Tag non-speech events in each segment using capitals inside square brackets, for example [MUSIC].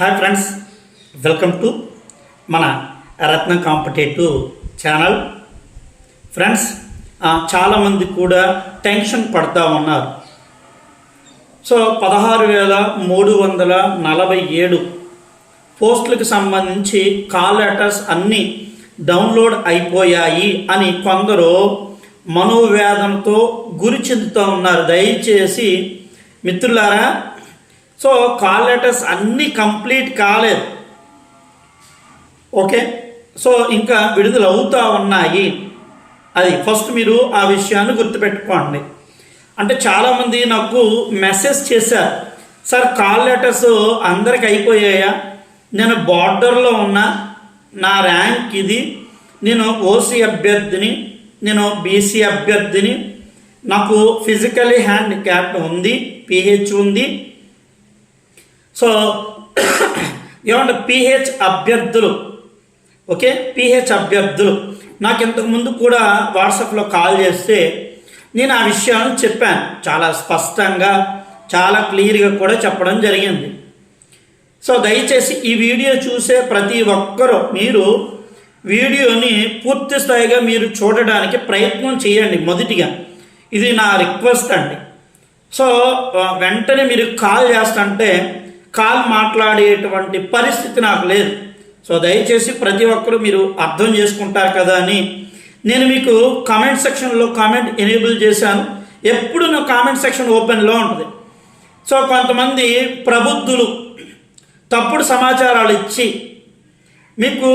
Hi friends welcome to మన రత్న competitive channel friends చాలామంది కూడా టెన్షన్ పడతా ఉన్నారు. సో పదహారు వేల మూడు వందల నలభై ఏడు పోస్టులకు సంబంధించి కాల్ లెటర్స్ అన్నీ డౌన్లోడ్ అయిపోయాయి అని కొందరు మనోవేదనతో గురి చెందుతూ ఉన్నారు. దయచేసి మిత్రులారా సో కాల్ లెటర్స్ అన్నీ కంప్లీట్ కాలేదు. ఓకే? సో ఇంకా విడుదల అవుతూ ఉన్నాయి. అది ఫస్ట్ మీరు ఆ విషయాన్ని గుర్తుపెట్టుకోండి. అంటే చాలామంది నాకు మెసేజ్ చేశారు. సార్ కాల్ లెటర్స్ అందరికి అయిపోయాయా? నేను బార్డర్లో ఉన్నా. నా ర్యాంక్ ఇది. నేను ఓసీ అభ్యర్థిని. నేను బీసీ అభ్యర్థిని. నాకు ఫిజికలీ హ్యాండిక్యాప్ ఉంది. పిహెచ్ ఉంది. సో ఏమంటే పిహెచ్ అభ్యర్థులు ఓకే? పిహెచ్ అభ్యర్థులు. నాకు ఇంతకు ముందు కూడా వాట్సాప్లో కాల్ చేస్తే నేను ఆ విషయాలను చెప్పాను. చాలా స్పష్టంగా చాలా క్లియర్గా కూడా చెప్పడం జరిగింది. సో దయచేసి ఈ వీడియో చూసే ప్రతి ఒక్కరూ మీరు వీడియోని పూర్తి స్థాయిగా మీరు చూడడానికి ప్రయత్నం చేయండి మొదటిగా. ఇది నా రిక్వెస్ట్ అండి. సో వెంటనే మీరు కాల్ చేస్తుంటే కాల్ మాట్లాడేటువంటి పరిస్థితి నాకు లేదు. సో దయచేసి ప్రతి ఒక్కరూ మీరు అర్థం చేసుకుంటారు కదా అని నేను మీకు కామెంట్ సెక్షన్లో కామెంట్ ఎనేబుల్ చేశాను. ఎప్పుడు నా కామెంట్ సెక్షన్ ఓపెన్లో ఉంటుంది. సో కొంతమంది ప్రబుద్ధులు తప్పుడు సమాచారాలు ఇచ్చి మీకు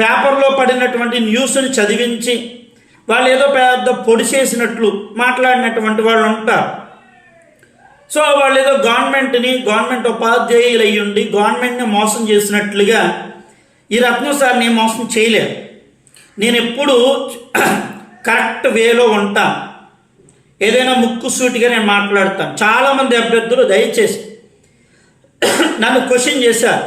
పేపర్లో పడినటువంటి న్యూస్ని చదివించి వాళ్ళు ఏదో పెద్ద పొడి చేసినట్లు మాట్లాడినటువంటి వాళ్ళు ఉంటారు. సో వాళ్ళు ఏదో గవర్నమెంట్ని గవర్నమెంట్ ఉపాధ్యాయులు అయ్యి ఉండి గవర్నమెంట్ని మోసం చేసినట్లుగా ఈ రత్నం సార్ నేను మోసం చేయలేదు. నేను ఎప్పుడు కరెక్ట్ వేలో ఉంటాను ఏదైనా ముక్కు సూటిగా నేను మాట్లాడతాను చాలామంది అభ్యర్థులు దయచేసి నన్ను క్వశ్చన్ చేశారు.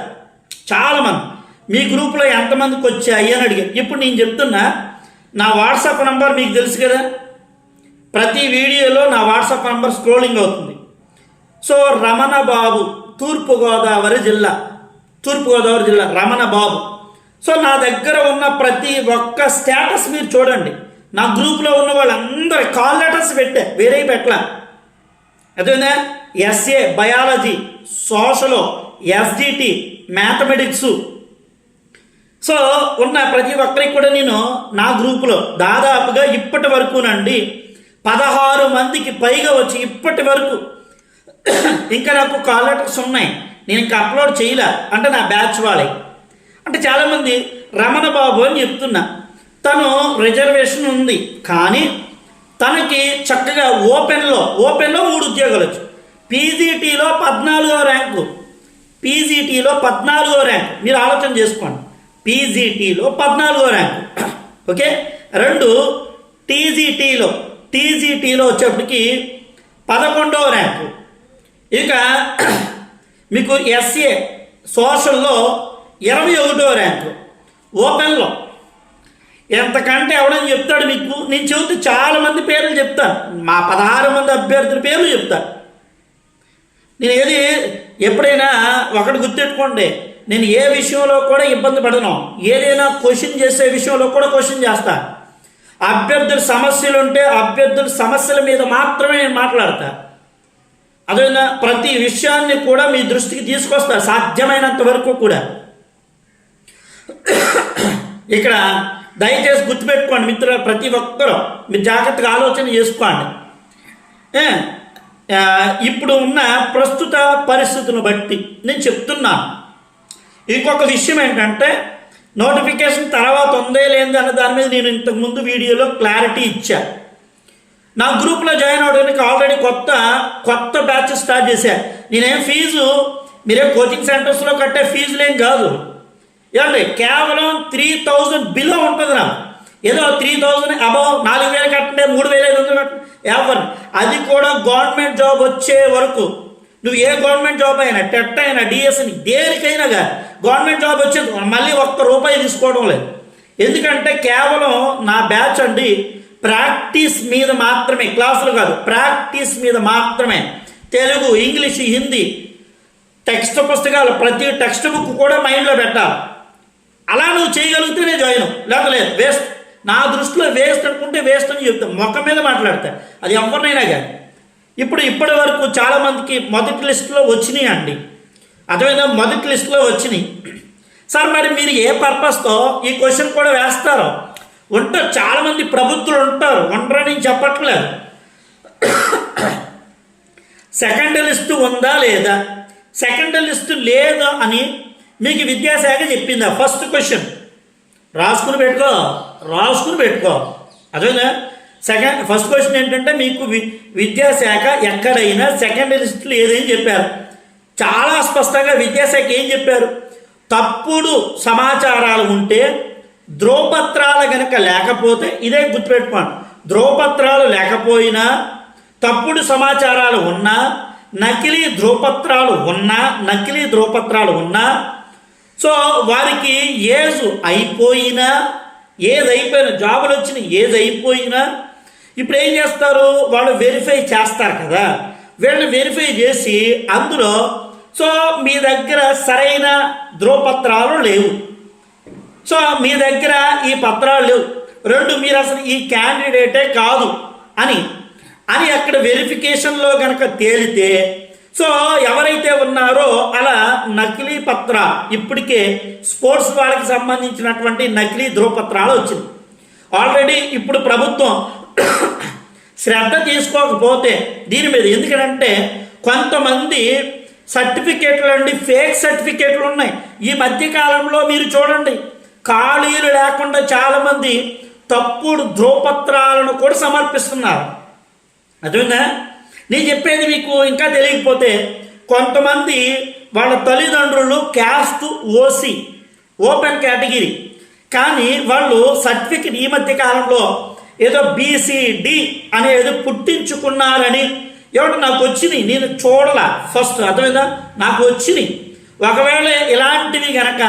చాలామంది. మీ గ్రూప్లో ఎంతమందికి వచ్చాయి అని అడిగారు. ఇప్పుడు నేను చెప్తున్నా నా వాట్సాప్ నంబర్ మీకు తెలుసు కదా? ప్రతి వీడియోలో నా వాట్సాప్ నంబర్ స్క్రోలింగ్ అవుతుంది. సో రమణ బాబు తూర్పుగోదావరి జిల్లా తూర్పుగోదావరి జిల్లా రమణ బాబు సో నా దగ్గర ఉన్న ప్రతి ఒక్క స్టేటస్ మీరు చూడండి. నా గ్రూప్లో ఉన్న వాళ్ళందరి కాల్ లెటర్స్ పెట్టే వేరే పెట్టలా. అదేనా ఎస్ఏ బయాలజీ సోషలో ఎస్డిటి మ్యాథమెటిక్స్. సో ఉన్న ప్రతి ఒక్కరికి కూడా నేను నా గ్రూపులో దాదాపుగా ఇప్పటి వరకునండి పదహారు మందికి పైగా వచ్చి ఇప్పటి వరకు ఇంకా నాకు కాల్ లెటర్స్ ఉన్నాయి. నేను ఇంకా అప్లోడ్ చేయలే. అంటే నా బ్యాచ్ వాళ్ళే. అంటే చాలామంది రమణ బాబు అని చెప్తున్నా. తను రిజర్వేషన్ ఉంది. కానీ తనకి చక్కగా ఓపెన్లో ఓపెన్లో మూడు ఉద్యోగాలు వచ్చు పీజీటీలో పద్నాలుగో ర్యాంకు పీజీటీలో పద్నాలుగో ర్యాంక్ మీరు ఆలోచన చేసుకోండి. పీజీటీలో పద్నాలుగో ర్యాంకు ఓకే? రెండు టీజీటీలో టీజీటీలో వచ్చేప్పటికి పదకొండవ ర్యాంకు ఇక [CLEARS THROAT] మీకు ఎస్ఏ సోషల్లో ఇరవై ఒకటో ర్యాంకు ఓపెన్లో. ఎంతకంటే ఎవడని చెప్తాడు మీకు? నేను చెబుతూ చాలామంది పేర్లు చెప్తాను. మా పదహారు మంది అభ్యర్థుల పేర్లు చెప్తాను. నేను ఏది ఎప్పుడైనా ఒకటి గుర్తెట్టుకోండి నేను ఏ విషయంలో కూడా ఇబ్బంది పడను. ఏదైనా క్వశ్చన్ చేసే విషయంలో కూడా క్వశ్చన్ చేస్తా. అభ్యర్థుల సమస్యలు ఉంటే అభ్యర్థుల సమస్యల మీద మాత్రమే నేను మాట్లాడతాను అదేవిధంగా ప్రతి విషయాన్ని కూడా మీ దృష్టికి తీసుకొస్తా సాధ్యమైనంత వరకు కూడా. ఇక్కడ దయచేసి గుర్తుపెట్టుకోండి మిత్రులు ప్రతి ఒక్కరూ మీరు జాగ్రత్తగా ఆలోచన చేసుకోండి. ఇప్పుడు ఉన్న ప్రస్తుత పరిస్థితులను బట్టి నేను చెప్తున్నాను ఇంకొక విషయం ఏంటంటే నోటిఫికేషన్ తర్వాత ఉందే లేనిది అన్న దాని మీద నేను ఇంతకుముందు వీడియోలో క్లారిటీ ఇచ్చాను నా గ్రూప్లో జాయిన్ అవడానికి ఆల్రెడీ కొత్త కొత్త బ్యాచ్ స్టార్ట్ చేశా. నేనేం ఫీజు మీరే కోచింగ్ సెంటర్స్లో కట్టే ఫీజులేం కాదు. ఏమండి? కేవలం త్రీ థౌజండ్ బిలో ఉంటుంది నాకు. ఏదో త్రీ థౌజండ్ అబౌవ్ నాలుగు వేలు కట్టండి మూడు వేల ఐదు వందలు కట్టండి. ఎవరు? అది కూడా గవర్నమెంట్ జాబ్ వచ్చే వరకు. నువ్వు ఏ గవర్నమెంట్ జాబ్ అయినా టెట్ అయినా డిఎస్ని దేనికైనా గవర్నమెంట్ జాబ్ వచ్చేది. మళ్ళీ ఒక్క రూపాయి తీసుకోవడం లేదు. ఎందుకంటే కేవలం నా బ్యాచ్ అండి ప్రాక్టీస్ మీద మాత్రమే క్లాసులు కాదు ప్రాక్టీస్ మీద మాత్రమే. తెలుగు ఇంగ్లీష్ హిందీ టెక్స్ట్ పుస్తకాలు ప్రతి టెక్స్ట్ బుక్ కూడా మైండ్లో పెట్టాలి అలా నువ్వు చేయగలిగితేనే జాయిన్ అవ్వు. లేదు వేస్ట్. నా దృష్టిలో వేస్ట్ అనుకుంటే వేస్ట్ అని చెప్తాను మొక్క మీద మాట్లాడతా. అది ఎవరినైనా కానీ. ఇప్పుడు ఇప్పటి వరకు చాలామందికి మొదటి లిస్టులో వచ్చినాయి అండి అదేవిధంగా మొదటి లిస్టులో వచ్చినాయి. సార్ మరి మీరు ఏ పర్పస్తో ఈ క్వశ్చన్ కూడా వేస్తారు? ఉంటారు చాలామంది ప్రభుత్వాలు ఉంటారు. ఉండరని చెప్పట్లేదు. సెకండ్ లిస్టు ఉందా లేదా? సెకండ్ లిస్టు లేదా అని మీకు విద్యాశాఖ చెప్పిందా? First question. రాసుకుని పెట్టుకో. రాసుకుని పెట్టుకో. అదేనా? సెకండ్ ఫస్ట్ క్వశ్చన్ ఏంటంటే మీకు వి విద్యాశాఖ ఎక్కడైనా సెకండ్ లిస్టులు ఏదని చెప్పారు. చాలా స్పష్టంగా విద్యాశాఖ ఏం చెప్పారు? తప్పుడు సమాచారాలు ఉంటే ధ్రువపత్రాలు గనక లేకపోతే ఇదే గుర్తుపెట్టుకోండి. ధ్రువపత్రాలు లేకపోయినా తప్పుడు సమాచారాలు ఉన్నా నకిలీ ధ్రువపత్రాలు ఉన్నా నకిలీ ధ్రువపత్రాలు ఉన్నా సో వారికి ఏజ్ అయిపోయినా ఏది అయిపోయినా జాబులు వచ్చిన ఏజ్ అయిపోయినా ఇప్పుడు ఏం చేస్తారు? వాళ్ళు వెరిఫై చేస్తారు కదా. వీళ్ళని వెరిఫై చేసి అందులో సో మీ దగ్గర సరైన ధ్రువపత్రాలు లేవు. సో మీ దగ్గర ఈ పత్రాలు లేవు. రెండు మీరు అసలు ఈ క్యాండిడేటే కాదు అని అని అక్కడ వెరిఫికేషన్లో కనుక తేలితే సో ఎవరైతే ఉన్నారో అలా నకిలీ పత్ర ఇప్పటికే స్పోర్ట్స్ వాళ్ళకి సంబంధించినటువంటి నకిలీ ధ్రువపత్రాలు వచ్చింది. ఆల్రెడీ ఇప్పుడు ప్రభుత్వం శ్రద్ధ తీసుకోకపోతే దీని మీద ఎందుకంటే కొంతమంది సర్టిఫికేట్లు అండి ఫేక్ సర్టిఫికేట్లు ఉన్నాయి ఈ మధ్య కాలంలో మీరు చూడండి ఖాళీలు లేకుండా చాలామంది తప్పుడు ధ్రువపత్రాలను కూడా సమర్పిస్తున్నారు. అర్థమైందా? నేను చెప్పేది మీకు ఇంకా తెలియకపోతే కొంతమంది వాళ్ళ తల్లిదండ్రులు క్యాస్ట్ ఓసి ఓపెన్ కేటగిరీ. కానీ వాళ్ళు సర్టిఫికెట్ ఈ మధ్య కాలంలో ఏదో బీసీడి అనేది పుట్టించుకున్నారని ఏమంటే నాకు వచ్చినాయి నేను చూడలా. ఫస్ట్ అర్థమైందా? నాకు వచ్చినాయి. ఒకవేళ ఇలాంటివి కనుక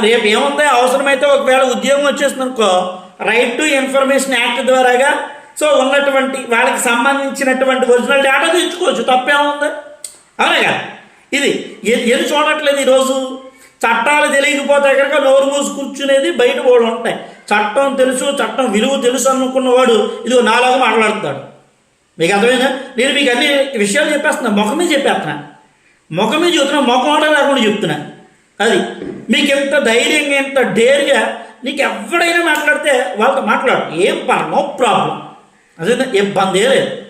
రేపు ఏముంది అవసరమైతే ఒకవేళ ఉద్యోగం వచ్చేసింది అనుకో రైట్ టు ఇన్ఫర్మేషన్ యాక్ట్ ద్వారాగా సో ఉన్నటువంటి వాళ్ళకి సంబంధించినటువంటి ఒరిజినల్ డేటా తెచ్చుకోవచ్చు తప్పేముంది? అవునా కదా? ఇది ఏది చూడట్లేదు ఈరోజు చట్టాలు తెలియకపోతే కనుక నోరు మూసి కూర్చునేది బయట కూడా ఉంటాయి. చట్టం తెలుసు చట్టం విలువ తెలుసు అనుకున్నవాడు ఇది నాలుగు మాట్లాడుతాడు మీకు అర్థమైందా? నేను మీకు అన్ని విషయాలు చెప్పేస్తున్నా ముఖమే చెప్పేస్తున్నా. ముఖమే చెబుతున్నా ముఖం ఆట లేకుండా చెప్తున్నా. అది మీకు ఎంత ధైర్యంగా ఎంత డేర్గా నీకు ఎవడైనా మాట్లాడితే వాళ్ళతో మాట్లాడు. ఏం పర్మో ప్రాబ్లం. అదే ఇబ్బంది లేదు.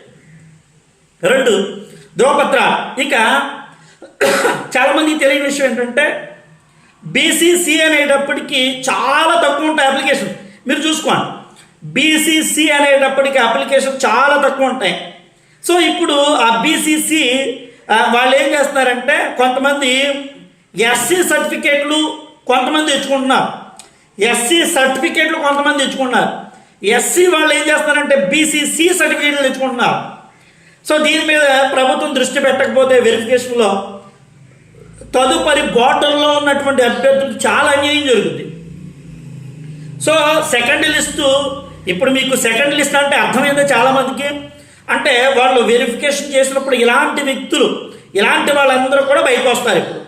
రెండు ద్రోపత్ర. ఇక చాలామంది తెలియని విషయం ఏంటంటే బీసీసీ అనేటప్పటికీ చాలా తక్కువ ఉంటాయి అప్లికేషన్ మీరు చూసుకోండి. బీసీసీ అనేటప్పటికి అప్లికేషన్ చాలా తక్కువ ఉంటాయి. సో ఇప్పుడు ఆ బీసీసీ వాళ్ళు ఏం చేస్తున్నారంటే కొంతమంది ఎస్సీ సర్టిఫికేట్లు కొంతమంది తెచ్చుకుంటున్నారు. ఎస్సీ సర్టిఫికేట్లు కొంతమంది తెచ్చుకుంటున్నారు. ఎస్సీ వాళ్ళు ఏం చేస్తున్నారంటే బీసీసీ సర్టిఫికేట్లు తెచ్చుకుంటున్నారు. సో దీని మీద ప్రభుత్వం దృష్టి పెట్టకపోతే వెరిఫికేషన్లో తదుపరి బాటల్లో ఉన్నటువంటి అభ్యర్థులు చాలా అన్యాయం జరుగుతుంది సో సెకండ్ లిస్టు ఇప్పుడు మీకు సెకండ్ లిస్ట్ అంటే అర్థమైందో చాలామందికి? అంటే వాళ్ళు వెరిఫికేషన్ చేసినప్పుడు ఇలాంటి వ్యక్తులు ఇలాంటి వాళ్ళందరూ కూడా బయటకు వస్తారు ఇప్పుడు.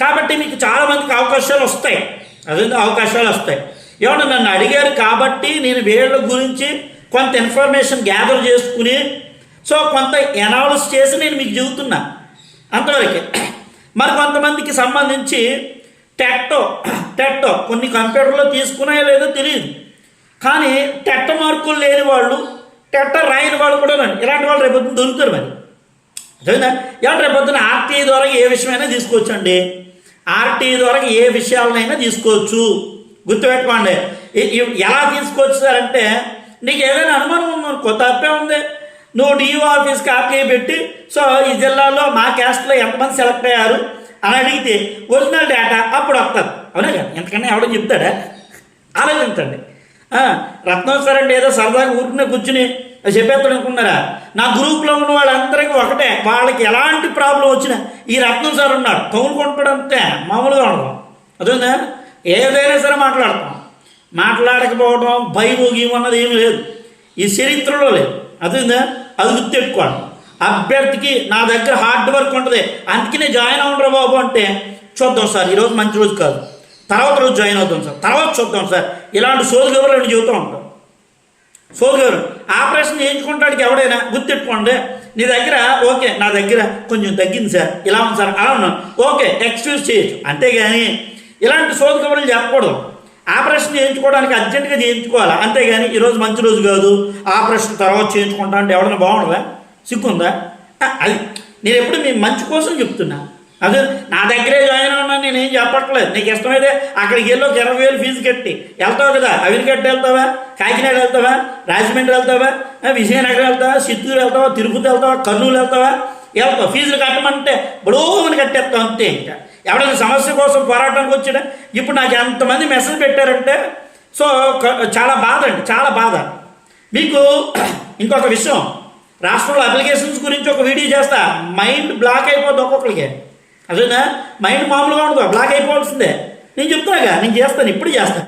కాబట్టి మీకు చాలామందికి అవకాశాలు వస్తాయి. అదే అవకాశాలు వస్తాయి. ఏమన్నా నన్ను అడిగారు కాబట్టి నేను వీళ్ళ గురించి కొంత ఇన్ఫర్మేషన్ గ్యాదర్ చేసుకుని సో కొంత ఎనాలిస్ చేసి నేను మీకు చెబుతున్నా. అంతవరకే. మరి కొంతమందికి సంబంధించి టెట్టో టెట్టో కొన్ని కంప్యూటర్లో తీసుకున్నాయో లేదో తెలియదు. కానీ టెట్ట మార్కులు లేని వాళ్ళు టెట్ట రాయని వాళ్ళు కూడా ఇలాంటి వాళ్ళు రేపు దొరుకుతారు మరి. అర్థమైందా? ఇలాంటి రేపొద్దున ఆర్టీఐ ద్వారా ఏ విషయమైనా తీసుకోవచ్చు అండి ఆర్టీఐ ద్వారా ఏ విషయాలనైనా తీసుకోవచ్చు. గుర్తుపెట్టుకోండి. ఎలా తీసుకోవచ్చు సార్ అంటే నీకు ఏదైనా అనుమానం ఉందనుకో తప్పే ఉంది. నువ్వు డిఓ ఆఫీస్కి ఆర్టీఐ పెట్టి సో ఈ జిల్లాలో మా క్యాస్ట్లో ఎంతమంది సెలెక్ట్ అయ్యారు అని అడిగితే ఒరిజినల్ డేటా అప్పుడు వస్తుంది. అవునా కదా? ఎంతకన్నా ఎవడో చెప్తాడా? ఆలోచించండి. రత్నం సార్ అంటే ఏదో సరదాగా ఊరుకునే కూర్చుని చెప్పేస్తాడు అనుకున్నారా నా గ్రూప్లో ఉన్న వాళ్ళందరికీ ఒకటే వాళ్ళకి ఎలాంటి ప్రాబ్లం వచ్చినా ఈ రత్నం సార్ ఉన్నాడు తగులుకుంటాడు అంతే మామూలుగా ఉండడం అదేందా ఏదైనా సరే మాట్లాడతాం. మాట్లాడకపోవడం భయం అన్నది ఏమీ లేదు. ఈ చరిత్రలో లేదు. అదేందా అది గుర్తెట్టుకోండి అభ్యర్థికి నా దగ్గర హార్డ్ వర్క్ ఉంటుంది. అందుకనే జాయిన్ అవ్వరు బాబు అంటే చూద్దాం సార్ ఈరోజు మంచి రోజు కాదు. తర్వాత రోజు జాయిన్ అవుతాం సార్. తర్వాత చూద్దాం సార్. ఇలాంటి సోది గవర్నమెంట్ చెబుతూ ఉంటాం. సోది గారు ఆపరేషన్ చేయించుకుంటాడికి ఎవడైనా గుర్తెట్టుకోండి నీ దగ్గర ఓకే నా దగ్గర కొంచెం తగ్గింది సార్. ఇలా ఉంది సార్. అలా ఉన్నాను ఓకే ఎక్స్క్యూజ్ చేయొచ్చు. అంతేగాని ఇలాంటి సోది కబుర్లు చెప్పకూడదు. ఆపరేషన్ చేయించుకోవడానికి అర్జెంటుగా చేయించుకోవాలి? అంతేగాని ఈరోజు మంచి రోజు కాదు. ఆపరేషన్ తర్వాత చేయించుకుంటా అంటే ఎవడన్నా బాగుండదా? సిగ్గుందా? అది నేను ఎప్పుడు మీ మంచి కోసం చెప్తున్నా. అదే నా దగ్గరే జాయిన్ ఉన్నాను నేను ఏం చెప్పట్లేదు. నీకు ఇష్టమైతే అక్కడికి వెళ్ళి ఒక ఇరవై వేలు ఫీజు కట్టి. వెళ్తావు కదా అవినిగడ్డ వెళ్తావా? కాకినాడ వెళ్తావా? రాజమండ్రి వెళ్తావా? విజయనగరం వెళ్తావా? చిత్తూరు వెళ్తావా? తిరుపతి వెళ్తావా? కర్నూలు వెళ్తావా? వెళ్తావు. ఫీజులు కట్టమంటే బడోమని కట్టేస్తావు అంతే ఇంకా. ఎవడైనా సమస్య కోసం పోరాటానికి వచ్చాడా? ఇప్పుడు నాకు ఎంతమంది మెసేజ్ పెట్టారంటే సో చాలా బాధ అండి చాలా బాధ. మీకు [CLEARS THROAT] ఇంకొక విషయం. రాష్ట్రంలో అప్లికేషన్స్ గురించి ఒక వీడియో చేస్తా. మైండ్ బ్లాక్ అయిపోద్ది ఒక్కొక్కరికి. అదేనా? మైండ్ మామూలుగా ఉండదు బ్లాక్ అయిపోవాల్సిందే. నేను చెప్తున్నాగా నేను చేస్తాను ఇప్పుడు చేస్తాను.